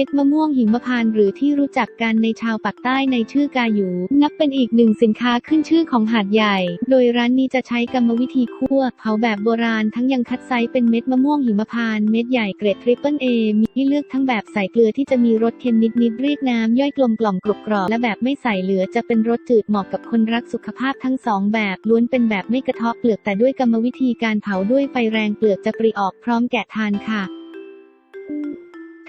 ม็ดมะม่วงหิมพานต์หรือที่รู้จักกันในชาวปากใต้ในชื่อกาหยู นับเป็นอีกหนึ่งสินค้าขึ้นชื่อของหาดใหญ่ โดยร้านนี้จะใช้กรรมวิธีคั่วเผาแบบโบราณทั้งยังคัดไซส์เป็นเม็ดมะม่วงหิมพานต์เม็ดใหญ่เกรดทริปเปิลเอมีให้เลือกทั้งแบบใส่เกลือที่จะมีรสเค็มนิดๆเรียกน้ำย่อยกลมกล่อมกรุบกรอบและแบบไม่ใส่เหลือจะเป็นรสจืดเหมาะกับคนรักสุขภาพทั้งสองแบบล้วนเป็นแบบไม่กระเทาะเปลือกแต่ด้วยกรรมวิธีการเผาด้วยไฟแรงเปลือกจะปริออกพร้อมแกะทานค่ะ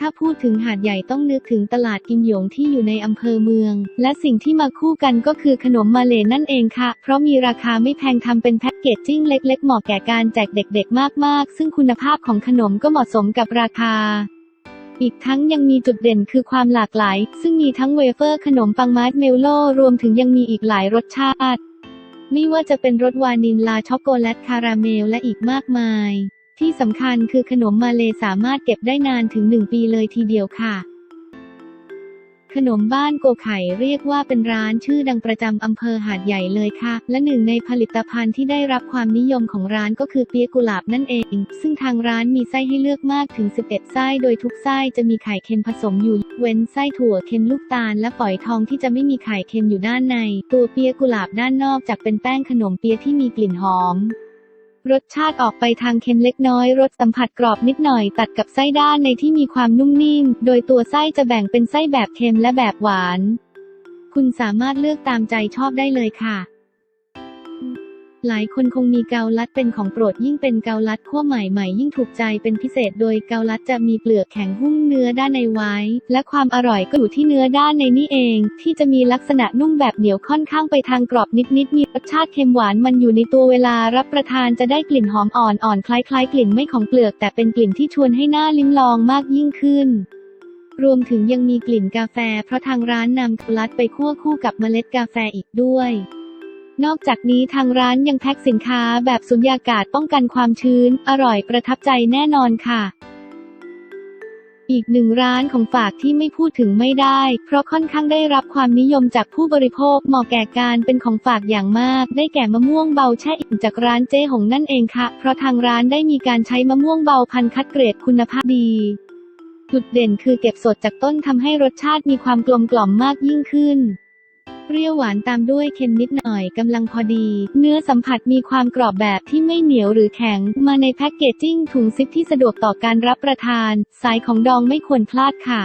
ถ้าพูดถึงหาดใหญ่ต้องนึกถึงตลาดกิมหยงที่อยู่ในอำเภอเมือง และสิ่งที่มาคู่กันก็คือขนมมาเลนั่นเองค่ะ เพราะมีราคาไม่แพงทำเป็นแพ็กเกจจิ้งเล็ก ๆ เหมาะแก่การแจกเด็ก ๆ มากๆ ซึ่งคุณภาพของขนมก็เหมาะสมกับราคาอีกทั้งยังมีจุดเด่นคือความหลากหลาย ซึ่งมีทั้งเวเฟอร์ขนมปังมาร์ชเมลโล่รวมถึงยังมีอีกหลายรสชาติ ไม่ว่าจะเป็นรสวานิลลาช็อกโกแลตคาราเมลและอีกมากมาย ที่สำคัญคือขนมมาเลสามารถเก็บได้นานถึง1ปีเลยทีเดียวค่ะ ขนมบ้านโกไข่เรียกว่าเป็นร้านชื่อดังประจำอำเภอหาดใหญ่เลยค่ะ และหนึ่งในผลิตภัณฑ์ที่ได้รับความนิยมของร้านก็คือเปี๊ยกุหลาบนั่นเอง ซึ่งทางร้านมีไส้ให้เลือกมากถึง 11 ไส้โดยทุกไส้จะมีไข่เค็มผสมอยู่ เว้นไส้ถั่วเค็มลูกตาลและฝอยทองที่จะไม่มีไข่เค็มอยู่ด้านใน ตัวเปี๊ยกุหลาบด้านนอกจากเป็นแป้งขนมเปี๊ยที่มีกลิ่นหอม รสชาติออกไปทางเค็มเล็กน้อย รสสัมผัสกรอบนิดหน่อย ตัดกับไส้ด้านในที่มีความนุ่มนิ่ม โดยตัวไส้จะแบ่งเป็นไส้แบบเค็มและแบบหวาน คุณสามารถเลือกตามใจชอบได้เลยค่ะ หลายคนคงมีเกาลัดเป็นของโปรดยิ่งเป็นเกาลัดขั้วใหม่ๆยิ่งถูกใจเป็นพิเศษโดยเกาลัดจะมีเปลือกแข็งหุ้มเนื้อด้านในไว้ และความอร่อยก็อยู่ที่เนื้อด้านในนี่เอง ที่จะมีลักษณะนุ่มแบบเหนียวค่อนข้างไปทางกรอบนิดๆมีรสชาติเค็มหวานมันอยู่ในตัวเวลารับประทานจะได้กลิ่นหอมอ่อนๆคล้ายๆ กลิ่นไม่ของเปลือก แต่เป็นกลิ่นที่ชวนให้หน้าลิ้มลองมากยิ่งขึ้นรวมถึงยังมีกลิ่นกาแฟ เพราะทางร้านนำเกาลัดไปคั่วคู่กับเมล็ดกาแฟอีกด้วย นอกจากนี้ทางร้านยังแพ็คสินค้าแบบสุญญากาศป้องกันความชื้น อร่อยประทับใจแน่นอนค่ะ อีกหนึ่งร้านของฝากที่ไม่พูดถึงไม่ได้ เพราะค่อนข้างได้รับความนิยมจากผู้บริโภคเหมาะแก่การเป็นของฝากอย่างมาก ได้แก่มะม่วงเบาแช่อิ่มจากร้านเจ๊หงนั่นเองค่ะ เพราะทางร้านได้มีการใช้มะม่วงเบาพันธุ์คัดเกรดคุณภาพดีจุดเด่นคือเก็บสดจากต้นทำให้รสชาติมีความกลมกล่อมมากยิ่งขึ้น เปรี้ยวหวานตามด้วยเค็มนิดหน่อยกำลังพอดี เนื้อสัมผัสมีความกรอบแบบที่ไม่เหนียวหรือแข็ง มาในแพ็กเกจจิ้งถุงซิปที่สะดวกต่อการรับประทาน สายของดองไม่ควรพลาดค่ะ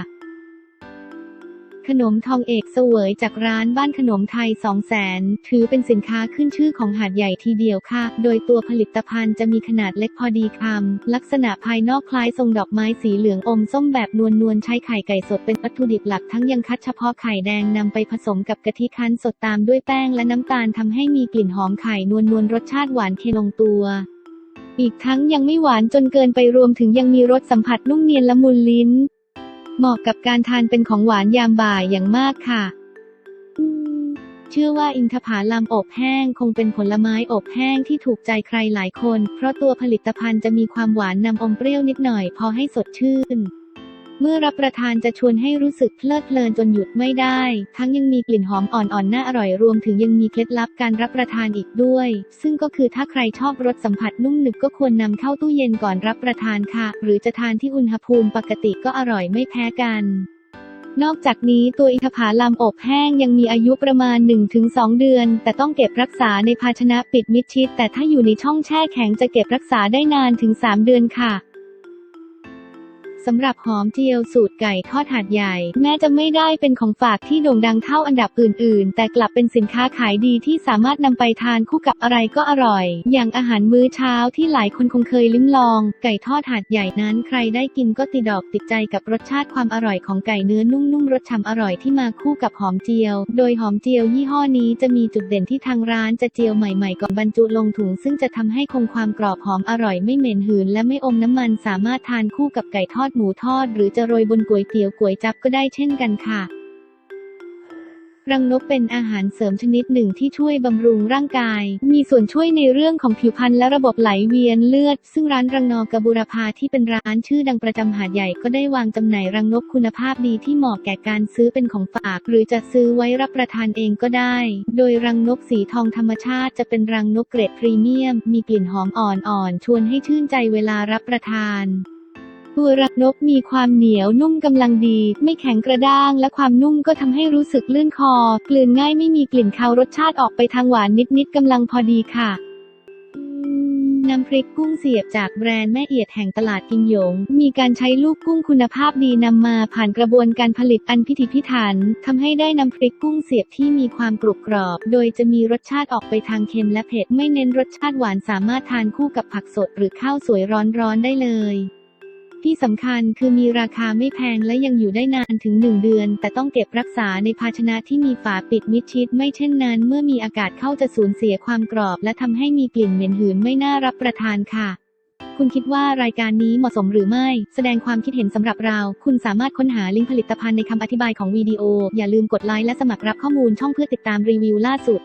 ขนมทองเอกเสวยจากร้านบ้านขนมไทย 2 0 0แสนถือเป็นสินค้าขึ้นชื่อของหาดใหญ่ทีเดียวค่ะ โดยตัวผลิตภัณฑ์จะมีขนาดเล็กพอดีคำ ลักษณะภายนอกคล้ายทรงดอกไม้สีเหลืองอมส้มแบบนวลนวลๆใช้ไข่ไก่สดเป็นวัตถุดิบหลักทั้งยังคัดเฉพาะไข่แดงนำไปผสมกับกะทิคั้นสดตามด้วยแป้งและน้ำตาลทำให้มีกลิ่นหอมไข่นวลนวลๆรสชาติหวานเคลงตัวอีกทั้งยังไม่หวานจนเกินไปรวมถึงยังมีรสสัมผัสนุ่มเนียนละมุนลิ้น เหมาะกับการทานเป็นของหวานยามบ่ายอย่างมากค่ะ เชื่อว่าอินทผลัมอบแห้งคงเป็นผลไม้อบแห้งที่ถูกใจใครหลายคน เพราะตัวผลิตภัณฑ์จะมีความหวานนำอมเปรี้ยวนิดหน่อยพอให้สดชื่น เมื่อรับประทานจะชวนให้รู้สึกเพลิดเพลินจนหยุดไม่ได้ ทั้งยังมีกลิ่นหอมอ่อนๆ น่าอร่อยรวมถึงยังมีเคล็ดลับการรับประทานอีกด้วย ซึ่งก็คือถ้าใครชอบรสสัมผัสนุ่มหนึบก็ควรนำเข้าตู้เย็นก่อนรับประทานค่ะ หรือจะทานที่อุณหภูมิปกติก็อร่อยไม่แพ้กันนอกจากนี้ตัวอินทผลัมอบแห้งยังมีอายุประมาณ 1-2 เดือน แต่ต้องเก็บรักษาในภาชนะปิดมิดชิด แต่ถ้าอยู่ในช่องแช่แข็งจะเก็บรักษาได้นานถึง 3 เดือนค่ะ สำหรับหอมเจียวสูตรไก่ทอดหาดใหญ่ แม้จะไม่ได้เป็นของฝากที่โด่งดังเท่าอันดับอื่น ๆ แต่กลับเป็นสินค้าขายดีที่สามารถนำไปทานคู่กับอะไรก็อร่อย อย่างอาหารมื้อเช้าที่หลายคนคงเคยลิ้มลอง ไก่ทอดหาดใหญ่นั้นใครได้กินก็ติดดอกติดใจกับรสชาติความอร่อยของไก่เนื้อนุ่มๆรสฉ่ำอร่อยที่มาคู่กับหอมเจียว โดยหอมเจียวยี่ห้อนี้จะมีจุดเด่นที่ทางร้านจะเจียวใหม่ๆก่อนบรรจุลงถุง ซึ่งจะทำให้คงความกรอบหอมอร่อยไม่เหม็นหืนและไม่อมน้ำมันสามารถทานคู่กับไก่ทอดหมูทอด หรือจะโรยบนก๋วยเตี๋ยวก๋วยจับก็ได้เช่นกันค่ะ รังนกเป็นอาหารเสริมชนิดหนึ่งที่ช่วยบำรุงร่างกาย มีส่วนช่วยในเรื่องของผิวพรรณและระบบไหลเวียนเลือด ซึ่งร้านรังนอกระบุรพาที่เป็นร้านชื่อดังประจำหาดใหญ่ก็ได้วางจำหน่ายรังนกคุณภาพดีที่เหมาะแก่การซื้อเป็นของฝาก หรือจะซื้อไว้รับประทานเองก็ได้ โดยรังนกสีทองธรรมชาติจะเป็นรังนกเกรดพรีเมียม มีกลิ่นหอมอ่อนๆ ชวนให้ชื่นใจเวลารับประทาน ตัวรักนกมีความเหนียวนุ่มกำลังดี ไม่แข็งกระด้าง และความนุ่มก็ทำให้รู้สึกลื่นคอ กลืนง่ายไม่มีกลิ่นคาวรสชาติออกไปทางหวานนิดๆกำลังพอดีค่ะน้ำพริกกุ้งเสียบจากแบรนด์แม่เอียดแห่งตลาดกิมหยง มีการใช้ลูกกุ้งคุณภาพดีนำมาผ่านกระบวนการผลิตอันพิถีพิถันทำให้ได้น้ำพริกกุ้งเสียบที่มีความกรุบกรอบ โดยจะมีรสชาติออกไปทางเค็มและเผ็ด ไม่เน้นรสชาติหวานสามารถทานคู่กับผักสดหรือข้าวสวยร้อนๆได้เลย ที่สำคัญคือมีราคาไม่แพงและยังอยู่ได้นานถึง 1 เดือน แต่ต้องเก็บรักษาในภาชนะที่มีฝาปิดมิดชิด ไม่เช่นนั้น เมื่อมีอากาศเข้าจะสูญเสียความกรอบ และทำให้มีกลิ่นเหม็นหืนไม่น่ารับประทานค่ะ คุณคิดว่ารายการนี้เหมาะสมหรือไม่ แสดงความคิดเห็นสำหรับเรา คุณสามารถค้นหาลิงก์ผลิตภัณฑ์ในคำอธิบายของวิดีโอ อย่าลืมกดไลค์และสมัครรับข้อมูลช่องเพื่อติดตามรีวิวล่าสุด